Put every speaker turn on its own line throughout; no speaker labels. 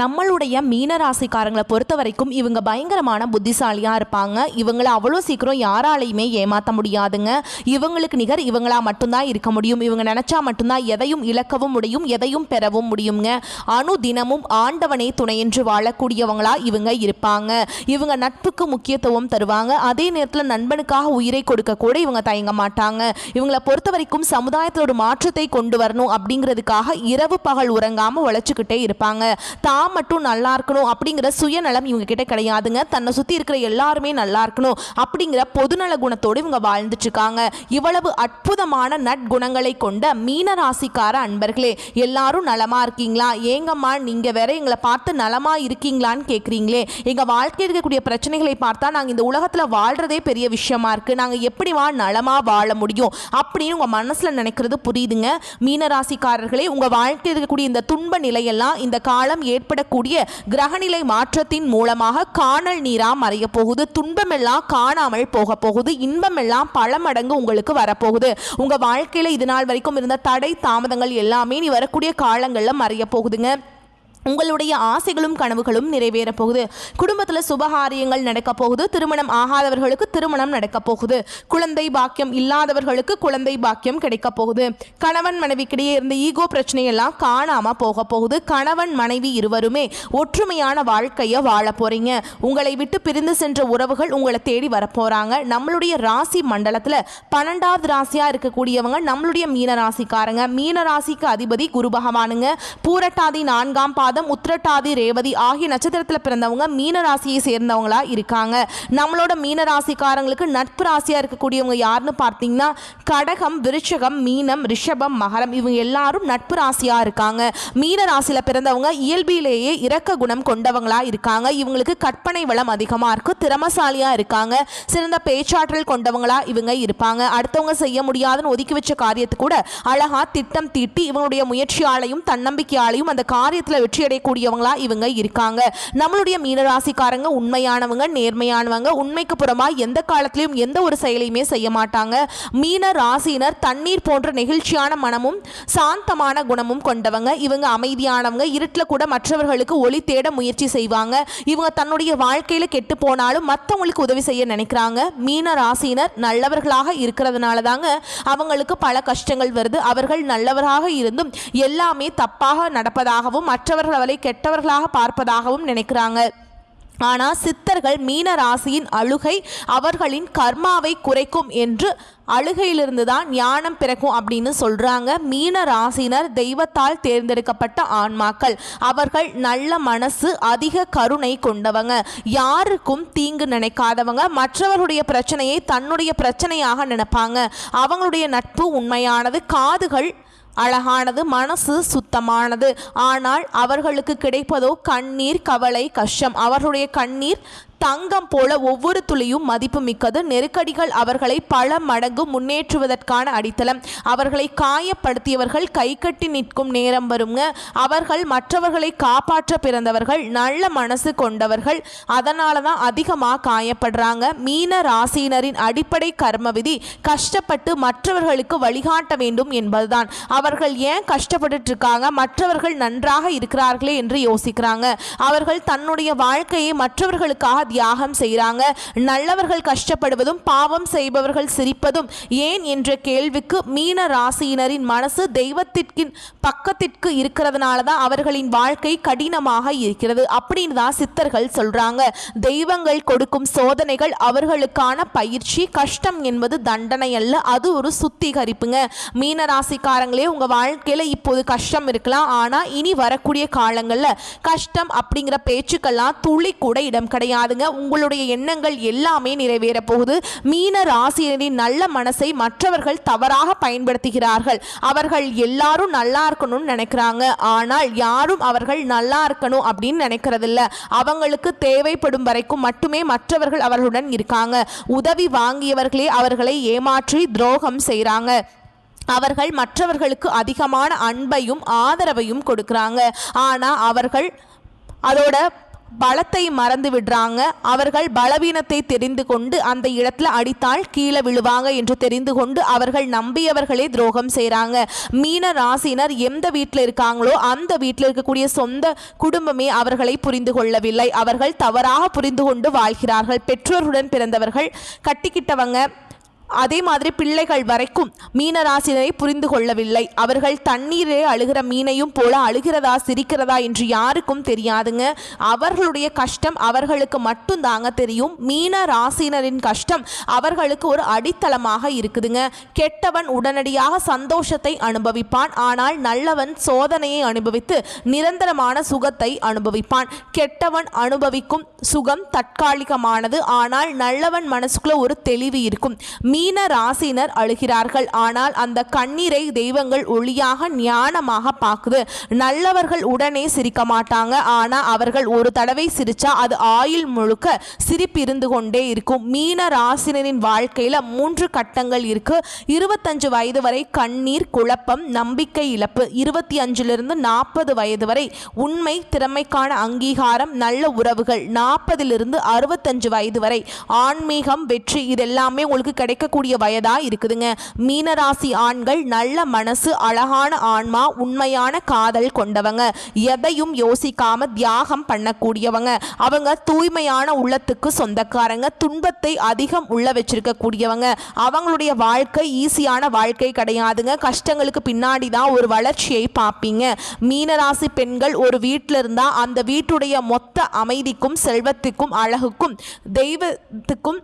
நம்மளுடைய நம்மளுடைய மீனராசிக்காரங்களை பொறுத்த வரைக்கும் இவங்க பயங்கரமான புத்திசாலியாக இருப்பாங்க. இவங்களை அவ்வளோ சீக்கிரம் யாராலையுமே ஏமாற்ற முடியாதுங்க. இவங்களுக்கு நிகர் இவங்களா மட்டும்தான் இருக்க முடியும். இவங்க நினச்சா மட்டும்தான் எதையும் இழக்கவும் முடியும் எதையும் பெறவும் முடியுங்க. அணு தினமும் ஆண்டவனே துணையென்று வாழக்கூடியவங்களா இவங்க இருப்பாங்க. இவங்க நட்புக்கு முக்கியத்துவம் தருவாங்க. அதே நேரத்தில் நண்பனுக்காக உயிரை கொடுக்க கூட இவங்க தயங்க மாட்டாங்க. இவங்களை பொறுத்த வரைக்கும் சமுதாயத்தில் ஒரு மாற்றத்தை கொண்டு வரணும் அப்படிங்கிறதுக்காக இரவு பகல் உறங்காமல் உழைச்சிக்கிட்டே இருப்பாங்க. தான் மட்டும் நல்லா இருக்கணும் அப்படிங்கிற சுயநலம் இவங்க கிட்ட கிடையாதுங்க. தன்னை சுற்றி இருக்கிற எல்லாருமே நல்லா இருக்கணும் அப்படிங்கிற பொதுநல குணத்தோடு இவங்க வாழ்ந்துட்டு இருக்காங்க. இவ்வளவு அற்புதமான நற்குணங்களை கொண்ட மீன ராசிக்கார அன்பர்களே எல்லாரும் நலமா இருக்கீங்களா? ஏங்கம்மா நீங்க வேற எங்களை பார்த்து நலமா இருக்கீங்களான்னு கேட்குறீங்களே எங்கள் வாழ்க்கையில் இருக்கக்கூடிய பிரச்சனைகளை பார்த்தா நாங்கள் இந்த உலகத்தில் வாழ்றதே பெரிய விஷயமா இருக்கு. நாங்கள் எப்படிவா நலமா வாழ முடியும் அப்படின்னு உங்கள் மனசில் நினைக்கிறது புரியுதுங்க. மீனராசிக்காரர்களே உங்கள் வாழ்க்கையில் இருக்கக்கூடிய இந்த துன்ப நிலையெல்லாம் இந்த காலம் ஏற்படக்கூடிய கிரகநிலை மாற்றத்தின் மூலமாக காணல் நீரா மறைய போகுது. துன்பமெல்லாம் காணாமல் போக போகுது. இன்பமெல்லாம் பல மடங்கு உங்களுக்கு வரப்போகுது உங்க வாழ்க்கையில இது நாள் வரைக்கும் இருந்த தடை தாமதங்கள் எல்லாமே நீ வரக்கூடிய காலங்களில் மறைய போகுதுங்க. உங்களுடைய ஆசைகளும் கனவுகளும் நிறைவேறப் போகுது. குடும்பத்தில் சுபகாரியங்கள் நடக்கப் போகுது. திருமணம் ஆகாதவர்களுக்கு திருமணம் நடக்கப் போகுது. குழந்தை பாக்கியம் இல்லாதவர்களுக்கு குழந்தை பாக்கியம் கிடைக்கப் போகுது. கணவன் மனைவிக்கிடையே இருந்த ஈகோ பிரச்சனையெல்லாம் காணாமல் போக போகுது. கணவன் மனைவி இருவருமே ஒற்றுமையான வாழ்க்கையை வாழ போகிறீங்க உங்களை விட்டு பிரிந்து சென்ற உறவுகள் உங்களை தேடி வரப்போகிறாங்க நம்மளுடைய ராசி மண்டலத்தில் பன்னெண்டாவது ராசியாக இருக்கக்கூடியவங்க நம்மளுடைய மீன ராசிக்காரங்க மீன ராசிக்கு அதிபதி குரு பகவானுங்க. பூரட்டாதி நான்காம் பாதம் உத்திரட்டாதி ரேவதி ஆகிய நட்சத்திரத்தில் பிறந்தவங்க மீன ராசியை சேர்ந்தவங்களா இருக்காங்க. நம்மளோட மீன ராசிக்காரங்களுக்கு நட்பு ராசியாக இருக்கக்கூடியவங்க யாருன்னு பார்த்தீங்கன்னா கடகம் விருச்சகம் மீனம் ரிஷபம் மகரம் இவங்க எல்லாரும் நட்பு ராசியாக இருக்காங்க. மீன ராசியில் பிறந்தவங்க இயல்பிலேயே இரக்க குணம் கொண்டவங்களா இருக்காங்க. இவங்களுக்கு கற்பனை வளம் அதிகமா இருக்கும் திறமசாலியாக இருக்காங்க. சிறந்த பேச்சாற்றல் கொண்டவங்களா இவங்க இருப்பாங்க. அடுத்தவங்க செய்ய முடியாதுன்னு ஒதுக்கி வச்ச காரியத்தை கூட அழகா திட்டம் தீட்டி இவங்களுடைய முயற்சியாலையும் தன்னம்பிக்கையாலையும் அந்த காரியத்தில் வெற்றி அடையக்கூடியவங்களா இவங்க இருக்காங்க. நம்மளுடைய மீனராசிக்காரங்க உண்மையானவங்க நேர்மையானவங்க உண்மைக்கு புறமா எந்த காலத்திலையும் எந்த ஒரு செயலையுமே செய்ய மாட்டாங்க. மீன ராசியினர் தண்ணீர் போன்ற நெகிழ்ச்சியான மனமும் சாந்தமான குணமும் கொண்டவங்க. இவங்க அமைதியானவங்க இருட்டில் கூட மற்றவர்களுக்கு ஒளி தேட முயற்சி செய்வாங்க. இவங்க தன்னுடைய வாழ்க்கையில கெட்டு போனாலும் மற்றவங்களுக்கு உதவி செய்ய நினைக்கிறாங்க. மீன ராசியினர் நல்லவர்களாக இருக்கிறதுனால தாங்க அவங்களுக்கு பல கஷ்டங்கள் வருது. அவர்கள் நல்லவராக இருந்தும் எல்லாமே தப்பாக நடப்பதாகவும் மற்றவர்கள் அவளை கெட்டவர்களாக பார்ப்பதாகவும் நினைக்கிறாங்க. ஆனால் சித்தர்கள் மீன ராசியின் அழுகை அவர்களின் கர்மாவை குறைக்கும் என்று அழுகையிலிருந்து தான் ஞானம் பிறக்கும் அப்படின்னு சொல்கிறாங்க மீன ராசினர் தெய்வத்தால் தேர்ந்தெடுக்கப்பட்ட ஆன்மாக்கள். அவர்கள் நல்ல மனசு அதிக கருணை கொண்டவங்க. யாருக்கும் தீங்கு நினைக்காதவங்க. மற்றவருடைய பிரச்சனையை தன்னுடைய பிரச்சனையாக நினைப்பாங்க. அவங்களுடைய நட்பு உண்மையானது. காதுகள் அழகானது மனசு சுத்தமானது. ஆனால் அவர்களுக்கு கிடைப்பதோ கண்ணீர் கவலை கஷ்டம். அவர்களுடைய கண்ணீர் தங்கம் போல ஒவ்வொரு துளியும் மதிப்பு மிக்கது நெருக்கடிகள் அவர்களை பல மடங்கு முன்னேற்றுவதற்கான அடித்தளம். அவர்களை காயப்படுத்தியவர்கள் கைகட்டி நிற்கும் நேரம் வருங்க. அவர்கள் மற்றவர்களை காப்பாற்ற பிறந்தவர்கள் நல்ல மனசு கொண்டவர்கள். அதனால தான் அதிகமாக காயப்படுறாங்க. மீன ராசியினரின் அடிப்படை கர்ம விதி கஷ்டப்பட்டு மற்றவர்களுக்கு வழிகாட்ட வேண்டும் என்பதுதான். அவர்கள் ஏன் கஷ்டப்பட்டு இருக்காங்க மற்றவர்கள் நன்றாக இருக்கிறார்களே என்று யோசிக்கிறாங்க. அவர்கள் தன்னுடைய வாழ்க்கையை மற்றவர்களுக்காக தியாகம் செய்கிறாங்க நல்லவர்கள் கஷ்டப்படுவதும் பாவம் செய்பவர்கள் சிரிப்பதும் ஏன் என்ற கேள்விக்கு மீன ராசியினரின் மனசு தெய்வத்திற்கு பக்கத்திற்கு இருக்கிறதுனால தான் அவர்களின் வாழ்க்கை கடினமாக இருக்கிறது அப்படின்னு தான் சித்தர்கள் சொல்றாங்க. தெய்வங்கள் கொடுக்கும் சோதனைகள் அவர்களுக்கான பயிற்சி கஷ்டம் என்பது தண்டனை அல்ல அது ஒரு சுத்திகரிப்புங்க. மீன ராசிக்காரங்களே உங்க வாழ்க்கையில இப்போது கஷ்டம் இருக்கலாம் ஆனா இனி வரக்கூடிய காலங்களில் கஷ்டம் அப்படிங்கிற பேச்சுக்கெல்லாம் துளி கூட இடம் கிடையாதுங்க. உங்களுடைய எண்ணங்கள் எல்லாமே நிறைவேற போகுது மீன ராசியினரின் நல்ல மனசை மற்றவர்கள் தவறாக பயன்படுத்துகிறார்கள். அவர்கள் எல்லாரும் நல்லா இருக்கணும்னு நினைக்கிறாங்க. ஆனால் யாரும் அவர்கள் நல்லா இருக்கணும் அப்படின்னு நினைக்கிறதில்ல. அவங்களுக்கு தேவைப்படும் வரைக்கும் மட்டுமே மற்றவர்கள் அவர்களுடன் இருக்காங்க. உதவி வாங்கியவர்களே அவர்களை ஏமாற்றி துரோகம் செய்கிறாங்க அவர்கள் மற்றவர்களுக்கு அதிகமான அன்பையும் ஆதரவையும் கொடுக்குறாங்க. ஆனால் அவர்கள் அதோட பலத்தை மறந்து விடுறாங்க. அவர்கள் பலவீனத்தை தெரிந்து கொண்டு அந்த இடத்துல அடித்தால் கீழே விழுவாங்க என்று தெரிந்து கொண்டு அவர்கள் நம்பியவர்களே துரோகம் செய்கிறாங்க மீன ராசினர் எந்த வீட்டில் இருக்காங்களோ அந்த வீட்டில் இருக்கக்கூடிய சொந்த குடும்பமே அவர்களை புரிந்து கொள்ளவில்லை. அவர்கள் தவறாக புரிந்து கொண்டு வாழ்கிறார்கள். பெற்றோருடன் பிறந்தவர்கள் கட்டிக்கிட்டவங்க அதே மாதிரி பிள்ளைகள் வரைக்கும் மீனராசினரை புரிந்து கொள்ளவில்லை. அவர்கள் தண்ணீரே அழுகிற மீனையும் போல அழுகிறதா சிரிக்கிறதா என்று யாருக்கும் தெரியாதுங்க. அவர்களுடைய கஷ்டம் அவர்களுக்கு மட்டும் தாங்க தெரியும். மீன ராசினரின் கஷ்டம் அவர்களுக்கு ஒரு அடித்தளமாக இருக்குதுங்க. கெட்டவன் உடனடியாக சந்தோஷத்தை அனுபவிப்பான். ஆனால் நல்லவன் சோதனையை அனுபவித்து நிரந்தரமான சுகத்தை அனுபவிப்பான். கெட்டவன் அனுபவிக்கும் சுகம் தற்காலிகமானது. ஆனால் நல்லவன் மனசுக்குள்ள ஒரு தெளிவு இருக்கும். மீ மீன ராசினர் அழுகிறார்கள். ஆனால் அந்த கண்ணீரை தெய்வங்கள் ஒளியாக ஞானமாக பார்க்குது. நல்லவர்கள் உடனே சிரிக்க மாட்டாங்க. ஆனால் அவர்கள் ஒரு தடவை சிரிச்சா அது ஆயுள் முழுக்க சிரிப்பு இருந்து கொண்டே இருக்கும். மீன ராசினரின் வாழ்க்கையில் மூன்று கட்டங்கள் இருக்கு. இருபத்தஞ்சு வயது வரை கண்ணீர் குழப்பம் நம்பிக்கை இழப்பு இருபத்தி அஞ்சிலிருந்து நாற்பது வயது வரை உண்மை திறமைக்கான அங்கீகாரம் நல்ல உறவுகள் நாற்பதிலிருந்து அறுபத்தஞ்சு வயது வரை ஆன்மீகம் வெற்றி இதெல்லாமே உங்களுக்கு கிடைக்க கிடைக்கக்கூடிய வயதா இருக்குதுங்க. மீனராசி ஆண்கள் நல்ல மனசு அழகான ஆன்மா உண்மையான காதல் கொண்டவங்க. எதையும் யோசிக்காம தியாகம் பண்ணக்கூடியவங்க. அவங்க தூய்மையான உள்ளத்துக்கு சொந்தக்காரங்க. துன்பத்தை அதிகம் உள்ள வச்சிருக்கக்கூடியவங்க. அவங்களுடைய வாழ்க்கை ஈஸியான வாழ்க்கை கிடையாதுங்க. கஷ்டங்களுக்கு பின்னாடி தான் ஒரு வளர்ச்சியை பார்ப்பீங்க. மீனராசி பெண்கள் ஒரு வீட்டில் இருந்தால் அந்த வீட்டுடைய மொத்த அமைதிக்கும் செல்வத்துக்கும் அழகுக்கும் தெய்வத்துக்கும்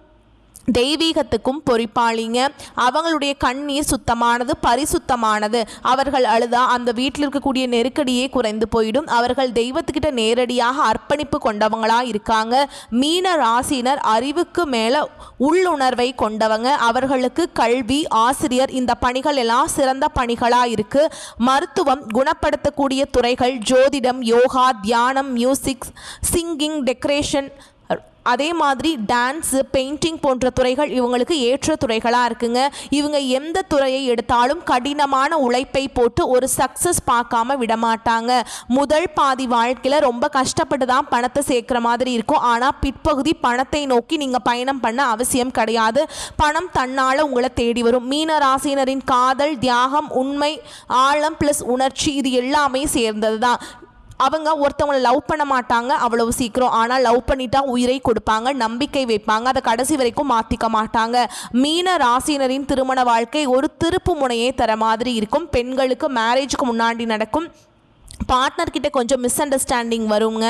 தெய்வீகத்துக்கும் பொறிப்பாளிங்க. அவங்களுடைய கண்ணீர் சுத்தமானது பரிசுத்தமானது. அவர்கள் அழுதா அந்த வீட்டில் இருக்கக்கூடிய நெருக்கடியே குறைந்து போயிடும். அவர்கள் தெய்வத்துக்கிட்ட நேரடியாக அர்ப்பணிப்பு கொண்டவங்களா இருக்காங்க. மீன ராசினர் அறிவுக்கு மேலே உள்ளுணர்வை கொண்டவங்க. அவர்களுக்கு கல்வி ஆசிரியர் இந்த பணிகள் எல்லாம் சிறந்த பணிகளாக இருக்கு. மருத்துவம் குணப்படுத்தக்கூடிய துறைகள் ஜோதிடம் யோகா தியானம் மியூசிக் சிங்கிங் டெக்கரேஷன் அதே மாதிரி டான்ஸு பெயிண்டிங் போன்ற துறைகள் இவங்களுக்கு ஏற்ற துறைகளாக இருக்குங்க. இவங்க எந்த துறையை எடுத்தாலும் கடினமான உழைப்பை போட்டு ஒரு சக்ஸஸ் பார்க்காம விடமாட்டாங்க. முதல் பாதி வாழ்க்கையில் ரொம்ப கஷ்டப்பட்டு தான் பணத்தை சேர்க்குற மாதிரி இருக்கும். ஆனால் பிற்பகுதி பணத்தை நோக்கி நீங்கள் பயணம் பண்ண அவசியம் கிடையாது. பணம் தன்னால் உங்களை தேடி வரும். மீன ராசினரின் காதல் தியாகம் உண்மை ஆழம் ப்ளஸ் உணர்ச்சி இது எல்லாமே சேர்ந்தது தான் அவங்க ஒருத்தவங்களை லவ் பண்ண மாட்டாங்க அவ்வளவு சீக்கிரம். ஆனால் லவ் பண்ணிட்டா உயிரை கொடுப்பாங்க நம்பிக்கை வைப்பாங்க அதை கடைசி வரைக்கும் மாற்றிக்க மாட்டாங்க. மீன ராசினரின் திருமண வாழ்க்கை ஒரு திருப்பு முனையே தர மாதிரி இருக்கும். பெண்களுக்கு மேரேஜுக்கு முன்னாடி நடக்கும். பார்ட்னர் கிட்ட கொஞ்சம் மிஸ் அண்டர்ஸ்டாண்டிங் வருங்க.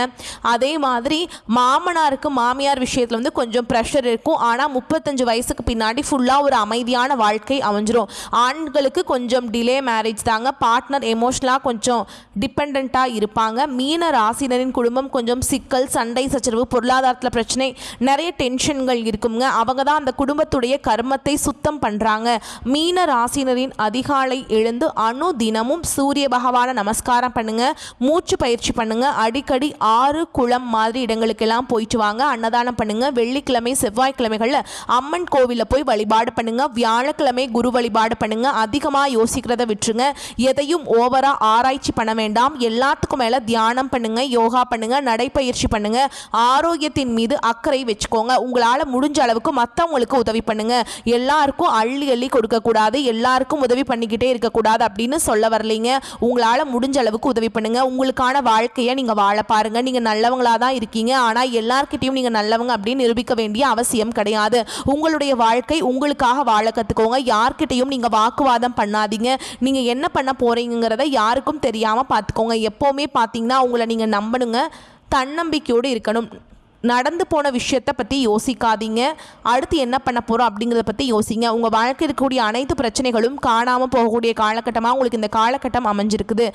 அதே மாதிரி மாமனாருக்கு மாமியார் விஷயத்தில் வந்து கொஞ்சம் ப்ரெஷர் இருக்கும். ஆனால் முப்பத்தஞ்சு வயசுக்கு பின்னாடி ஃபுல்லாக ஒரு அமைதியான வாழ்க்கை அமைஞ்சிரும். ஆண்களுக்கு கொஞ்சம் டிலே மேரேஜ் தாங்க. பார்ட்னர் எமோஷ்னலாக கொஞ்சம் டிபெண்ட்டாக இருப்பாங்க. மீன ராசினரின் குடும்பம் கொஞ்சம் சிக்கல் சண்டை சச்சரவு பொருளாதாரத்தில் பிரச்சனை நிறைய டென்ஷன்கள் இருக்குங்க. அவங்க தான் அந்த குடும்பத்துடைய கர்மத்தை சுத்தம் பண்ணுறாங்க மீன ராசினரின் அதிகாலை எழுந்து அணு தினமும் சூரிய பகவானை நமஸ்காரம் பண்ணுங்க. மூச்சு பயிற்சி பண்ணுங்க. அடிக்கடி ஆறு குளம் மாதிரி இடங்களுக்கெல்லாம் போயிட்டு வாங்க. அன்னதானம் பண்ணுங்க. வெள்ளிக்கிழமை செவ்வாய்க்கிழமைகளில் அம்மன் கோவிலில் போய் வழிபாடு பண்ணுங்க. வியாழக்கிழமை குரு வழிபாடு பண்ணுங்க. அதிகமாக யோசிக்கிறத விட்டுருங்க. எதையும் ஓவரா ஆராய்ச்சி பண்ண வேண்டாம். எல்லாத்துக்கும் மேலே தியானம் பண்ணுங்க யோகா பண்ணுங்க நடைப்பயிற்சி பண்ணுங்க. ஆரோக்கியத்தின் மீது அக்கறை வச்சுக்கோங்க. உங்களால் முடிஞ்ச அளவுக்கு மற்றவங்களுக்கு உதவி பண்ணுங்க. எல்லாருக்கும் அள்ளி அள்ளி கொடுக்கக்கூடாது. எல்லாருக்கும் உதவி பண்ணிக்கிட்டே இருக்கக்கூடாது அப்படின்னு சொல்ல வரலைங்க. உங்களால் முடிஞ்ச அளவுக்கு உதவி பண்ணுங்க. உங்களுக்கான வாழ்க்கையை நீங்கள் வாழ பாருங்க. நீங்கள் நல்லவங்களாக தான் இருக்கீங்க. ஆனால் எல்லார்கிட்டையும் நீங்கள் நல்லவங்க அப்படின்னு நிரூபிக்க வேண்டிய அவசியம் கிடையாது. உங்களுடைய வாழ்க்கை உங்களுக்காக வாழ கற்றுக்கோங்க யார்கிட்டையும் நீங்கள் வாக்குவாதம் பண்ணாதீங்க. நீங்கள் என்ன பண்ண போகிறீங்கிறத யாருக்கும் தெரியாமல் பார்த்துக்கோங்க. எப்போவுமே பார்த்தீங்கன்னா உங்களை நீங்கள் நம்பணுங்க. தன்னம்பிக்கையோடு இருக்கணும். நடந்து போன விஷயத்தை பற்றி யோசிக்காதீங்க. அடுத்து என்ன பண்ண போகிறோம் அப்படிங்கிறத பற்றி யோசிங்க. உங்கள் வாழ்க்கையில் இருக்கக்கூடிய அனைத்து பிரச்சனைகளும் காணாமல் போகக்கூடிய காலகட்டமாக உங்களுக்கு இந்த காலகட்டம் அமைஞ்சிருக்குது.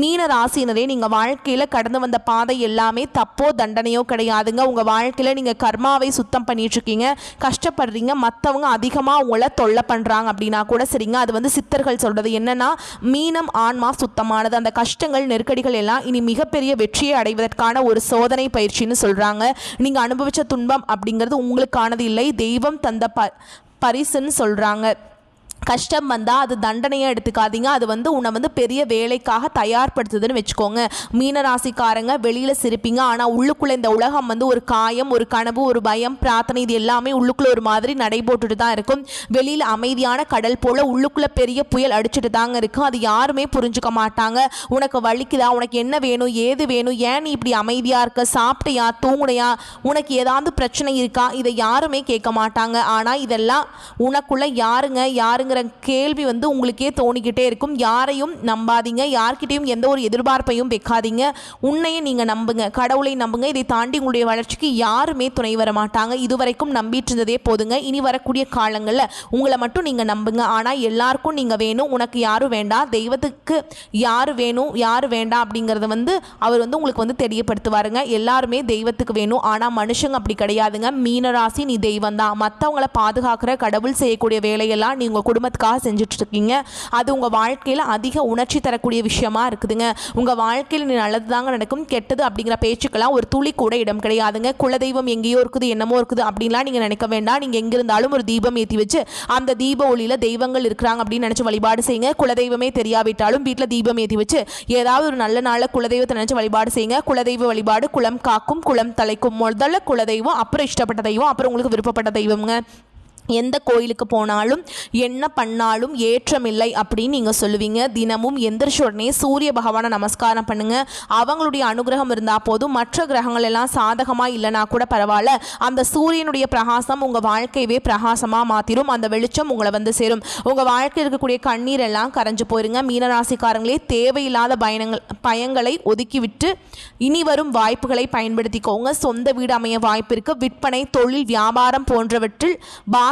மீன ராசினரே நீங்கள் வாழ்க்கையில் கடந்து வந்த பாதை எல்லாமே தப்போ தண்டனையோ கிடையாதுங்க. உங்கள் வாழ்க்கையில் நீங்கள் கர்மாவை சுத்தம் பண்ணிகிட்ருக்கீங்க கஷ்டப்படுறீங்க. மற்றவங்க அதிகமாக உங்களை தொல்லை பண்ணுறாங்க அப்படின்னா கூட சரிங்க. அது வந்து சித்தர்கள் சொல்கிறது என்னென்னா மீனம் ஆன்மா சுத்தமானது. அந்த கஷ்டங்கள் நெருக்கடிகள் எல்லாம் இனி மிகப்பெரிய வெற்றியை அடைவதற்கான ஒரு சோதனை பயிற்சின்னு சொல்கிறாங்க நீங்கள் அனுபவித்த துன்பம் அப்படிங்கிறது உங்களுக்கானது இல்லை. தெய்வம் தந்த ப பரிசுன்னு சொல்கிறாங்க கஷ்டம் வந்தால் அது தண்டனையாக எடுத்துக்காதீங்க. அது வந்து உன்னை வந்து பெரிய வேலைக்காக தயார்படுத்துதுன்னு வச்சுக்கோங்க. மீனராசிக்காரங்க வெளியில் சிரிப்பீங்க. ஆனால் உள்ளுக்குள்ளே இந்த உலகம் வந்து ஒரு காயம் ஒரு கனவு ஒரு பயம் பிரார்த்தனை இது எல்லாமே உள்ளுக்குள்ளே ஒரு மாதிரி நடைபோட்டுட்டு தான் இருக்கும். வெளியில் அமைதியான கடல் போல் உள்ளுக்குள்ளே பெரிய புயல் அடிச்சுட்டு தாங்க இருக்கும் அது யாருமே புரிஞ்சுக்க மாட்டாங்க. உனக்கு வலிக்குதா? உனக்கு என்ன வேணும்? ஏது வேணும்? ஏன் நீ இப்படி அமைதியாக இருக்க? சாப்பிட்டியா? தூங்குனையா? உனக்கு ஏதாவது பிரச்சனை இருக்கா? இதை யாருமே கேட்க மாட்டாங்க. ஆனால் இதெல்லாம் உனக்குள்ளே யாருங்க? யாருங்கிற கேள்வி வந்து உங்களுக்கே தோணிக்கிட்டே இருக்கும். யாரையும் நம்பாதீங்க. யார்கிட்டையும் எந்த ஒரு எதிர்பார்ப்பையும் வைக்காதீங்க. உன்னையும் நீங்கள் நம்புங்க. கடவுளை நம்புங்க. இதை தாண்டி உங்களுடைய வளர்ச்சிக்கு யாருமே துணை வர மாட்டாங்க. இதுவரைக்கும் நம்பிட்டு இருந்ததே போதுங்க. இனி வரக்கூடிய காலங்களில் உங்களை மட்டும் நீங்கள் நம்புங்க. ஆனால் எல்லாருக்கும் நீங்கள் வேணும். உனக்கு யாரும் வேண்டாம். தெய்வத்துக்கு யார் வேணும் யார் வேண்டாம் அப்படிங்கிறத வந்து அவர் வந்து உங்களுக்கு வந்து தெரியப்படுத்துவாருங்க. எல்லாருமே தெய்வத்துக்கு வேணும். ஆனால் மனுஷங்க அப்படி கிடையாதுங்க. மீனராசி நீ தெய்வம் தான் மற்றவங்கள பாதுகாக்கிற கடவுள் செய்யக்கூடிய வேலையெல்லாம் நீங்கள் உங்கள் குடும்பத்துக்காக செஞ்சுட்டு இருக்கீங்க அது உங்கள் வாழ்க்கையில் அதிக உணர்ச்சி தரக்கூடிய விஷயமா இருக்குதுங்க. உங்கள் வாழ்க்கையில் நீ நல்லது தாங்க நடக்கும் கெட்டது அப்படிங்கிற பேச்சுக்கெல்லாம் ஒரு துளி கூட இடம் கிடையாதுங்க. குலதெய்வம் எங்கேயோ இருக்குது என்னமோ இருக்குது அப்படின்லாம் நீங்கள் நினைக்க வேண்டாம். நீங்கள் எங்கே இருந்தாலும் ஒரு தீபம் ஏற்றி வச்சு அந்த தீப ஒளியில் தெய்வங்கள் இருக்கிறாங்க அப்படின்னு நினச்சி வழிபாடு செய்யுங்க. குலதெய்வமே தெரியாவிட்டாலும் வீட்டில் தீபம் ஏற்றி வச்சு ஏதாவது ஒரு நல்ல நாளில் குலதெய்வத்தை நினச்சி வழிபாடு செய்யுங்க. குலதெய்வ வழிபாடு குலம் காக்கும் குளம் தலைக்கும். முதல்ல குலதெய்வம் அப்புறம் இஷ்டப்பட்ட தெய்வம் அப்புறம் உங்களுக்கு விருப்பப்பட்ட தெய்வம்ங்க. எந்த கோயிலுக்கு போனாலும் என்ன பண்ணாலும் ஏற்றமில்லை அப்படின்னு நீங்கள் சொல்லுவீங்க. தினமும் எந்திரிச்ச உடனே சூரிய பகவானை நமஸ்காரம் பண்ணுங்க. அவங்களுடைய அனுகிரகம் இருந்தால் போதும். மற்ற கிரகங்கள் எல்லாம் சாதகமாக இல்லைனா கூட பரவாயில்ல. அந்த சூரியனுடைய பிரகாசம் உங்கள் வாழ்க்கையவே பிரகாசமாக மாற்றிடும் அந்த வெளிச்சம் உங்களை வந்து சேரும். உங்கள் வாழ்க்கையில் இருக்கக்கூடிய கண்ணீர் எல்லாம் கரைஞ்சு போயிருங்க. மீனராசிக்காரங்களே தேவையில்லாத பயணங்கள் பயங்களை ஒதுக்கிவிட்டு இனி வரும் வாய்ப்புகளை பயன்படுத்திக்கோங்க. சொந்த வீடு அமைய வாய்ப்பு இருக்குது விற்பனை தொழில் வியாபாரம் போன்றவற்றில்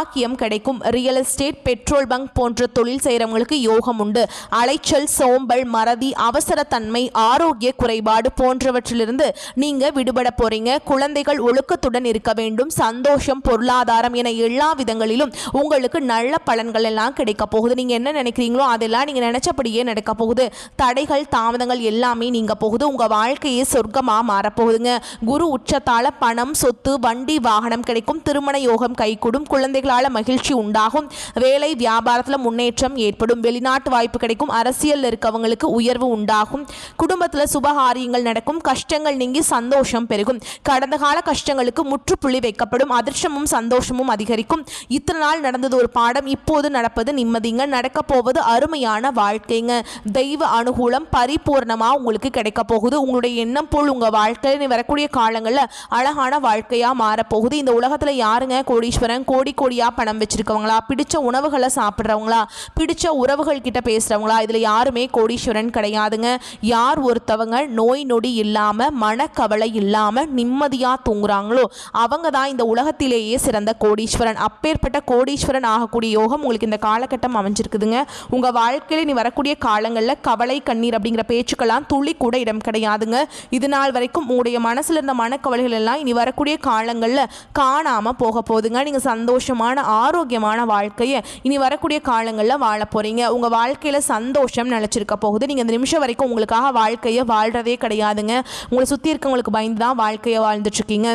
பாக்கியம் கிடைக்கும். ரியல் எஸ்டேட் பெட்ரோல் பங்க் போன்ற தொழில் செய்கிறவங்களுக்கு யோகம் உண்டு. அலைச்சல் சோம்பல் மறதி அவசரத்தன்மை ஆரோக்கிய குறைபாடு போன்றவற்றிலிருந்து நீங்க விடுபட போறீங்க. குழந்தைகள் ஒழுக்கத்துடன் இருக்க வேண்டும். சந்தோஷம் பொருளாதாரம் என எல்லா விதங்களிலும் உங்களுக்கு நல்ல பலன்கள் எல்லாம் கிடைக்க போகுது. நீங்க என்ன நினைக்கிறீங்களோ அதெல்லாம் நீங்க நினைச்சபடியே நடக்க போகுது. தடைகள் தாமதங்கள் எல்லாமே நீங்க போகுது. உங்க வாழ்க்கையே சொர்க்கமா மாறப்போகுதுங்க. குரு உச்சத்தால பணம் சொத்து வண்டி வாகனம் கிடைக்கும். திருமண யோகம் கைகூடும். குழந்தைகளால் மகிழ்ச்சி உண்டாகும். வேலை வியாபாரத்தில் முன்னேற்றம் ஏற்படும். வெளிநாட்டு வாய்ப்பு கிடைக்கும். அரசியல் இருக்கவங்களுக்கு உயர்வு உண்டாகும். குடும்பத்தில் சுபகாரியங்கள் நடக்கும். கஷ்டங்கள் நீங்கி சந்தோஷம் பெருகும். கடந்த கால கஷ்டங்களுக்கு முற்றுப்புள்ளி வைக்கப்படும். அதிர்ஷ்டமும் சந்தோஷமும் அதிகரிக்கும். இத்தனை நாள் நடந்தது ஒரு பாடம். இப்போது நடப்பது நிம்மதிங்க. நடக்க போவது அருமையான வாழ்க்கைங்க. தெய்வ அனுகூலம் பரிபூர்ணமாக உங்களுக்கு கிடைக்க போகுது. உங்களுடைய எண்ணம் போல் உங்க வாழ்க்கையில் வரக்கூடிய காலங்களில் அழகான வாழ்க்கையா மாறப்போகுது இந்த உலகத்துல யாருங்க? கோடீஸ்வரன் கோடி கோடியா பணம் வச்சிருக்கவங்களா? பிடிச்ச உணவுகளை சாப்பிட்றவங்களா? பிடிச்ச உறவுகள் கிட்ட பேசுகிறவங்களா இதில் யாருமே கோடீஸ்வரன் கிடையாதுங்க. யார் ஒருத்தவங்க நோய் நொடி இல்லாமல் மனக்கவலை இல்லாமல் நிம்மதியாக தூங்குறாங்களோ அவங்க தான் இந்த உலகத்திலேயே சிறந்த கோடீஸ்வரன். அப்பேற்பட்ட கோடீஸ்வரன் ஆகக்கூடிய யோகம் உங்களுக்கு இந்த காலகட்டம் அமைஞ்சிருக்குதுங்க. உங்கள் வாழ்க்கையில நீ வரக்கூடிய காலங்களில் கவலை கண்ணீர் அப்படிங்கிற பேச்சுக்கெல்லாம் துளி கூட இடம் கிடையாதுங்க. இது நாள் வரைக்கும் உங்களுடைய மனசில் இருந்த மனக்கவலைகள் எல்லாம் இனி வரக்கூடிய காலங்களில் காணாமல் போக போகுதுங்க. நீங்கள் சந்தோஷமாக சுகமான ஆரோக்கியமான வாழ்க்கையை இனி வரக்கூடிய காலங்களில் வாழ போகிறீங்க உங்கள் வாழ்க்கையில் சந்தோஷம் நிலச்சிருக்க போகுது. நீங்கள் இந்த நிமிஷம் வரைக்கும் உங்களுக்காக வாழ்க்கையை வாழ்கிறதே கிடையாதுங்க. உங்களை சுற்றி இருக்கவங்களுக்கு பயந்து தான் வாழ்க்கையை வாழ்ந்துட்டுருக்கீங்க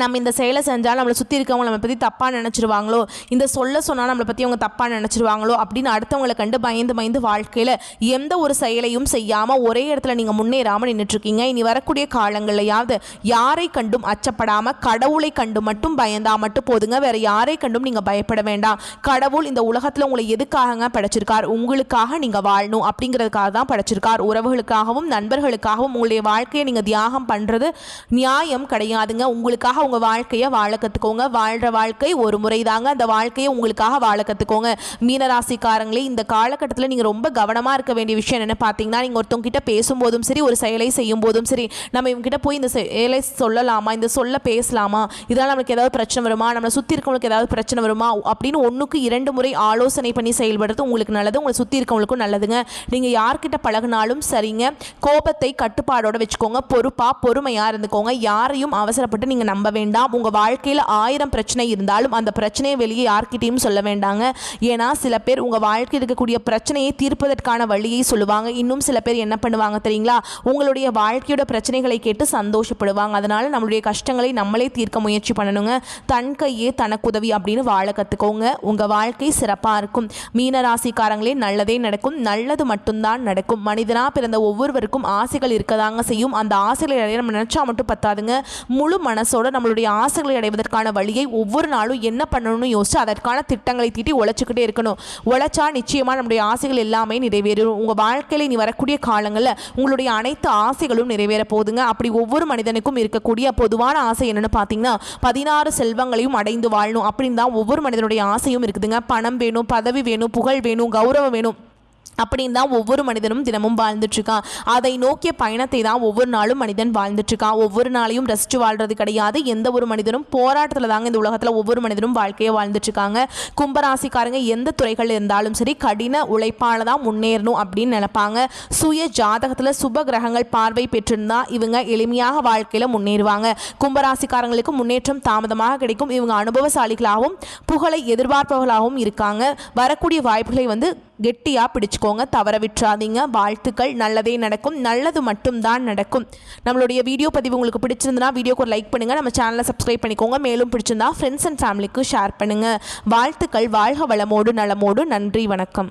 நம்ம இந்த செயலை செஞ்சால் நம்மளை சுற்றி இருக்கவங்க நம்மளை பற்றி தப்பாக நினச்சிருவாங்களோ இந்த சொல்ல சொன்னால் நம்மளை பற்றி அவங்க தப்பாக நினச்சிருவாங்களோ அப்படின்னு அடுத்தவங்களை கண்டு பயந்து பயந்து வாழ்க்கையில் எந்த ஒரு செயலையும் செய்யாமல் ஒரே இடத்துல நீங்கள் முன்னேறாமல் நின்றுட்டுருக்கீங்க இனி வரக்கூடிய காலங்களையாவது யாரை கண்டும் அச்சப்படாமல் கடவுளை கண்டு மட்டும் பயந்தா மட்டும் போதுங்க. வேறு யாரை கண்டும் நீங்கள் பயப்பட வேண்டாம். கடவுள் இந்த உலகத்தில் உங்களை எதுக்காகங்க படைச்சிருக்கார்? உங்களுக்காக நீங்கள் வாழணும் அப்படிங்கிறதுக்காக தான் படைச்சிருக்கார். உறவுகளுக்காகவும் நண்பர்களுக்காகவும் உங்களுடைய வாழ்க்கையை நீங்கள் தியாகம் பண்ணுறது நியாயம் கிடையாதுங்க. உங்களுக்காக உங்கள் வாழ்க்கையை வாழ கற்றுக்கோங்க வாழ்கிற வாழ்க்கை ஒரு முறை தாங்க அந்த வாழ்க்கையை உங்களுக்காக வாழ கற்றுக்கோங்க மீனராசிக்காரங்களே இந்த காலகட்டத்தில் நீங்கள் ரொம்ப கவனமாக இருக்க வேண்டிய விஷயம் என்னென்னு பார்த்தீங்கன்னா நீங்கள் ஒருத்தவங்க கிட்ட பேசும்போதும் சரி ஒரு செயலை செய்யும் போதும் சரி நம்ம இவங்ககிட்ட போய் இந்த செயலை சொல்லலாமா? இந்த சொல்ல பேசலாமா? இதனால் நம்மளுக்கு ஏதாவது பிரச்சனை வருமா? நம்மளை சுற்றி இருக்கவங்களுக்கு ஏதாவது பிரச்சனை வருமா? அப்படின்னு ஒன்றுக்கு இரண்டு முறை ஆலோசனை பண்ணி செயல்படுறது உங்களுக்கு நல்லது. உங்களை சுற்றி இருக்கவங்களுக்கும் நல்லதுங்க. நீங்கள் யார்கிட்ட பழகினாலும் சரிங்க. கோபத்தை கட்டுப்பாடோட வச்சுக்கோங்க. பொறுப்பாக பொறுமையாக இருந்துக்கோங்க. யாரையும் அவசரப்பட்டு நீங்கள் நம்ப வேண்டாம். உங்கள் வாழ்க்கையில் ஆயிரம் பிரச்சனை இருந்தாலும் அந்த பிரச்சனையை வெளியே யார்கிட்டையும் சொல்ல வேண்டாங்க. ஏன்னா சில பேர் உங்கள் வாழ்க்கையில் இருக்கக்கூடிய பிரச்சனையை தீர்ப்பதற்கான வழியை சொல்லுவாங்க. இன்னும் சில பேர் என்ன பண்ணுவாங்க தெரியுங்களா? உங்களுடைய வாழ்க்கையோட பிரச்சனைகளை கேட்டு சந்தோஷப்படுவாங்க. அதனால் நம்மளுடைய கஷ்டங்களை நம்மளே தீர்க்க முயற்சி பண்ணணுங்க. தன் கையே தனக்குதவி அப்படின்னு வாழ கற்றுக்கோங்க உங்கள் வாழ்க்கை சிறப்பாக இருக்கும். மீன ராசிக்காரங்களே நல்லதே நடக்கும். நல்லது மட்டும்தான் நடக்கும். மனிதனாக பிறந்த ஒவ்வொருவருக்கும் ஆசைகள் இருக்கதாங்க செய்யும். அந்த ஆசைகளை நிறைய நம்ம நினச்சா மட்டும் பத்தாதுங்க. முழு மனசோட நம்மளுடைய ஆசைகளை அடைவதற்கான வழியை ஒவ்வொரு நாளும் என்ன பண்ணணும்னு யோசிச்சு அதற்கான திட்டங்களை தீட்டி உழைச்சிக்கிட்டே இருக்கணும். உழைச்சா நிச்சயமாக நம்முடைய ஆசைகள் எல்லாமே நிறைவேறும் உங்கள் வாழ்க்கையில் நீ வரக்கூடிய காலங்களில் உங்களுடைய அனைத்து ஆசைகளும் நிறைவேற போகுதுங்க. அப்படி ஒவ்வொரு மனிதனுக்கும் இருக்கக்கூடிய பொதுவான ஆசை என்னென்னு பார்த்தீங்கன்னா பதினாறு செல்வங்களையும் அடைந்து வாழணும். அப்படின்னு தான் ஒவ்வொரு மனிதனுடைய ஆசையும் இருக்குதுங்க. பணம் வேணும் பதவி வேணும் புகழ் வேணும் கௌரவம் வேணும். அப்படின்னு தான் ஒவ்வொரு மனிதனும் தினமும் வாழ்ந்துட்டுருக்கான் அதை நோக்கிய பயணத்தை தான் ஒவ்வொரு நாளும் மனிதன் வாழ்ந்துட்டுருக்கான் ஒவ்வொரு நாளையும் ரசித்து வாழ்றது கிடையாது. எந்த ஒரு மனிதனும் போராட்டத்தில் தாங்க இந்த உலகத்தில் ஒவ்வொரு மனிதனும் வாழ்க்கையை வாழ்ந்துட்டுருக்காங்க கும்பராசிக்காரங்க எந்த துறைகள் இருந்தாலும் சரி கடின உழைப்பால் தான் முன்னேறணும் அப்படின்னு நினைப்பாங்க. சுய ஜாதகத்தில் சுப கிரகங்கள் பார்வை பெற்றிருந்தா இவங்க எளிமையாக வாழ்க்கையில் முன்னேறுவாங்க. கும்பராசிக்காரங்களுக்கு முன்னேற்றம் தாமதமாக கிடைக்கும். இவங்க அனுபவசாலிகளாகவும் புகழை எதிர்பார்ப்பவர்களாகவும் இருக்காங்க. வரக்கூடிய வாய்ப்புகளை வந்து கெட்டியாக பிடிச்சிக்கோங்க தவற விட்டுறாதீங்க. வாழ்த்துக்கள் நல்லதே நடக்கும். நல்லது மட்டும்தான் நடக்கும். நம்மளுடைய வீடியோ பதிவு உங்களுக்கு பிடிச்சிருந்தனா வீடியோக்கு ஒரு லைக் பண்ணுங்கள் நம்ம சேனலை சப்ஸ்கிரைப் பண்ணிக்கோங்க. மேலும் பிடிச்சிருந்தா ஃப்ரெண்ட்ஸ் அண்ட் ஃபேமிலிக்கு ஷேர் பண்ணுங்கள் வாழ்த்துக்கள் வாழ்க வளமோடு நலமோடு. நன்றி வணக்கம்.